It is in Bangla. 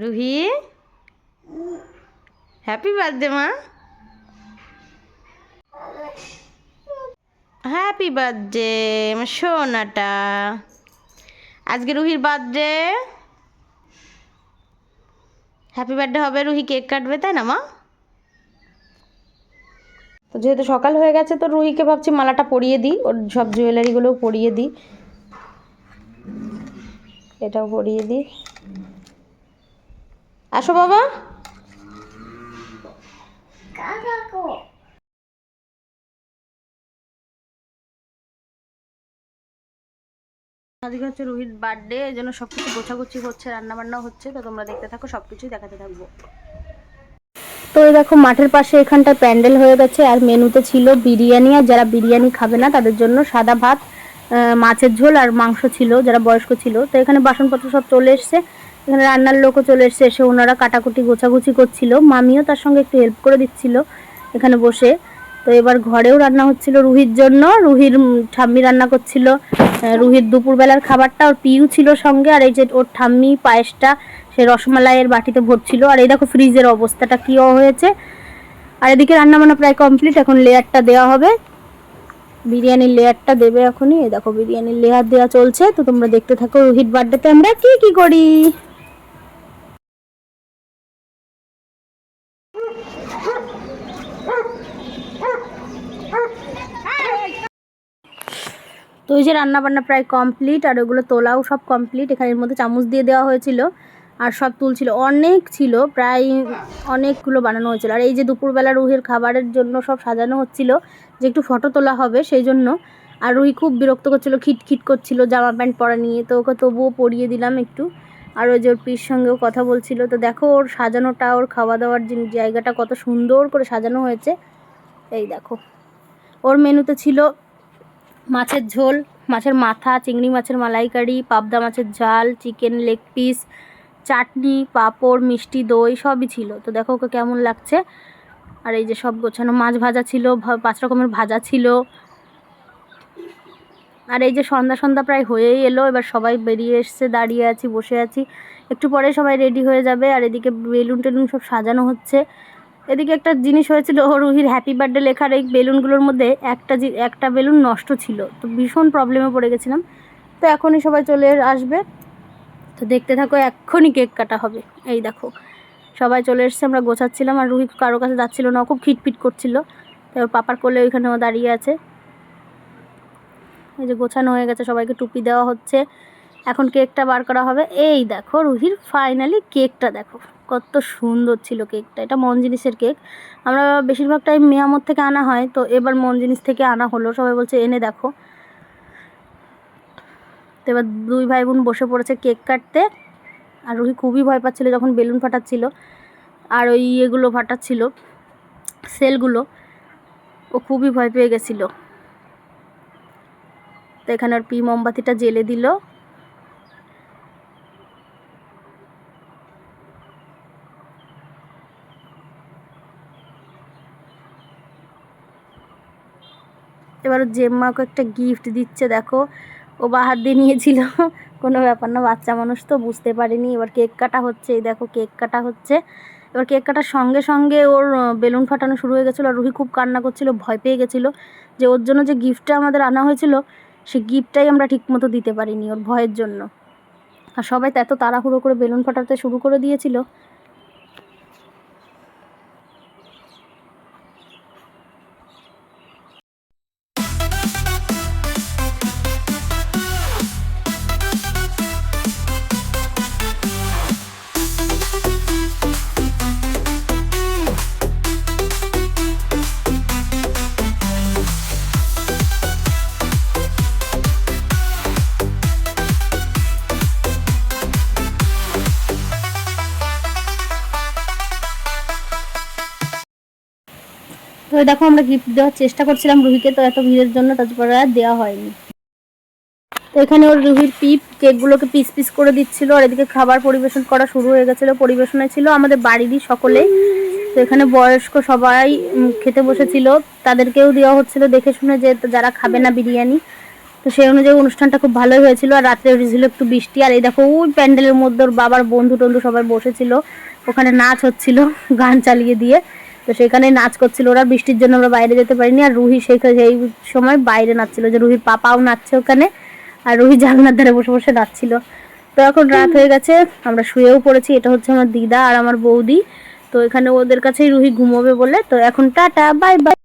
রুহি? হ্যাপি বার্থডে মা। হ্যাপি বার্থডে আমার সোনাটা। আজকে রুহির বার্থডে হ্যাপি বার্থডে হবে, রুহি কেক কাটবে, তাই না, মা? তো যেহেতু সকাল হয়ে গেছে, তো রুহিকে ভাবছি মালাটা পরিয়ে দিই। ওর সব জুয়েলারিগুলোও পরিয়ে দিই। এটাও পরিয়ে দিই। আসো বাবা। আজকে হচ্ছে রোহিত বার্থডে এই জন্য সব কিছু গোছাগুছি হচ্ছে রান্নাবান্না হচ্ছে তো তোমরা দেখতে থাকো সব কিছুই দেখাতে থাকব। তো এই দেখো মাঠের পাশে এখানটায় প্যান্ডেল হয়ে গেছে আর মেনুতে ছিল বিরিয়ানি আর যারা বিরিয়ানি খাবে না তাদের জন্য সাদা ভাত আহ, মাছের ঝোল আর মাংস ছিল যারা বয়স্ক ছিল। তো এখানে বাসনপত্র সব চলে এসছে। এখানে রান্নার লোকও চলে এসছে, এসে ওনারা কাটাকুটি, গোছাগুছি করছিল। মামিও তার সঙ্গে একটু হেল্প করে দিচ্ছিল এখানে বসে। তো এবার ঘরেও রান্না হচ্ছিল রুহির জন্য। রুহির ঠাম্মি রান্না করছিল। রুহির দুপুরবেলার খাবারটা ওর পিউ ছিল সঙ্গে, আর এই যে ওর ঠাম্মি পায়েসটা, সে রসমালাইয়ের বাটিতে ভরছিল। আর এই দেখো ফ্রিজের অবস্থাটা কী হয়েছে। আর এদিকে রান্না প্রায় কমপ্লিট এখন লেয়ারটা দেওয়া হবে। বিরিয়ানির লেয়ারটা দেবে এখনই। দেখো বিরিয়ানির লেয়ার দেওয়া চলছে। তো তোমরা দেখতে থাকো রোহিত বার্থডেতে আমরা কি কি করি? তো ওই যে রান্না বান্না প্রায় কমপ্লিট আর ওগুলো তোলাও সব কমপ্লিট এখানে এর মধ্যে চামচ দিয়ে দেওয়া হয়েছিল, আর সব তুলছিল। অনেক ছিল, প্রায় অনেকগুলো বানানো হয়েছিল। আর এই যে দুপুরবেলা রুহির খাবারের জন্য সব সাজানো হচ্ছিল, যে একটু ফটো তোলা হবে সেই জন্য। আর রুহি খুব বিরক্ত করছিল, খিটখিট করছিল, জামা প্যান্ট পরা নিয়ে। তো ওকে তবুও পরিয়ে দিলাম একটু। আর ওই যে ওর পির সঙ্গেও কথা বলছিল। তো দেখো ওর সাজানোটা, ওর খাওয়া দাওয়ার জায়গাটা কত সুন্দর করে সাজানো হয়েছে। এই দেখো, ওর মেনুতে ছিল মাছের ঝোল, মাছের মাথা, চিংড়ি মাছের মালাইকারি, পাবদা মাছের ঝাল, chicken leg piece, chutney, papad, মিষ্টি, দই সবই ছিল। তো দেখো ওকে কেমন লাগছে। আর এই যে সব গোছানো মাছ ভাজা ছিল পাঁচ রকমের ভাজা ছিল। আর এই যে সন্ধ্যা সন্ধ্যা প্রায় হয়েই এলো, এবার সবাই বেরিয়ে এসছে, দাঁড়িয়ে আছি, বসে আছি। একটু পরে সবাই রেডি হয়ে যাবে, আর এদিকে বেলুন টেলুন সব সাজানো হচ্ছে। এদিকে একটা জিনিস হয়েছিল রুহির হ্যাপি বার্থডে লেখার এই বেলুনগুলোর মধ্যে একটা একটা বেলুন নষ্ট ছিল। তো ভীষণ প্রবলেমে পড়ে গেছিলাম। তো এখনই সবাই চলে আসবে। তো দেখতে থাকো, এক্ষুনি কেক কাটা হবে। এই দেখো, সবাই চলে এসছে, আমরা গোছাচ্ছিলাম। আর রুহি কারও কাছে যাচ্ছিল না খুব খিটপিট করছিল। তো পাপার কোলে ওইখানে ও দাঁড়িয়ে আছে। এই যে গোছানো হয়ে গেছে, সবাইকে টুপি দেওয়া হচ্ছে। এখন কেকটা বার করা হবে। এই দেখো রুহির ফাইনালি কেকটা দেখো। কত সুন্দর ছিল কেকটা। এটা মন জিনিসের কেক। আমরা বেশিরভাগ টাইম মেয়ামত থেকে আনা হয়, তো এবার মন জিনিস থেকে আনা হলো। সবাই বলছে, এনে দেখো। তো এবার দুই ভাই বোন বসে পড়েছে কেক কাটতে। আর রুহি খুবই ভয় পাচ্ছিলো যখন বেলুন ফাটাচ্ছিল। আর ওই ইয়েগুলো ফাটাচ্ছিল, সেলগুলো। ও খুবই ভয় পেয়ে গেছিল। তো এখানে ওর পি, মোমবাতিটা জেলে দিল। এবার জেম্মাকে একটা গিফট দিচ্ছে, দেখো। ও বাহার দিয়ে নিয়েছিল। কোনো ব্যাপার না, বাচ্চা মানুষ তো বুঝতে পারেনি। এবার কেক কাটা হচ্ছে, এই দেখো কেক কাটা হচ্ছে। এবার কেক কাটার সঙ্গে সঙ্গে ওর বেলুন ফাটানো শুরু হয়ে গেছিল। আর রুহি খুব কান্না করছিল, ভয় পেয়ে গেছিল যে ওর জন্য যে গিফটটা আমাদের আনা হয়েছিল সেই গিফটটাই আমরা ঠিকমতো দিতে পারিনি ওর ভয়ের জন্য। আর সবাই তো এত তাড়াহুড়ো করে বেলুন ফাটাতে শুরু করে দিয়েছিল। তো দেখো আমরা গিফট দেওয়ার চেষ্টা করছিলাম রুহিকে, তো এত ভিড়ের জন্য তারপরে আর দেওয়া হয়নি। তো এখানে ওর রুহির পিপ কেকগুলোকে পিস পিস করে দিচ্ছিল, আর এদিকে খাবার পরিবেশন করা শুরু হয়ে গেছিল পরিবেশনে ছিল আমাদের বাড়িরই সকলে। তো এখানে বয়স্ক সবাই খেতে বসেছিল, তাদেরকেও দেওয়া হচ্ছিল দেখে শুনে যে যারা খাবে না বিরিয়ানি। তো সেই অনুযায়ী অনুষ্ঠানটা খুব ভালোই হয়েছিল, আর রাত্রে হয়েছিল একটু বৃষ্টি, আর এই দেখো, ওই প্যান্ডেলের মধ্যে ওর বাবার বন্ধু টন্ধু সবাই বসেছিল। ওখানে নাচ হচ্ছিল গান চালিয়ে দিয়ে। তো সেখানে নাচ করছিল ওরা, বৃষ্টির জন্য আমরা বাইরে যেতে পারিনি। আর রুহি সেই সেই সময় বাইরে নাচছিল, যে রুহির পাপাও নাচছে ওখানে আর রুহি জানলার ধারে বসে বসে নাচছিল। তো এখন রাত হয়ে গেছে, আমরা শুয়েও পড়েছি, এটা হচ্ছে আমার দিদা আর আমার বৌদি। তো এখানে ওদের কাছেই রুহি ঘুমোবে বলে। তো এখন টাটা, বাই বাই।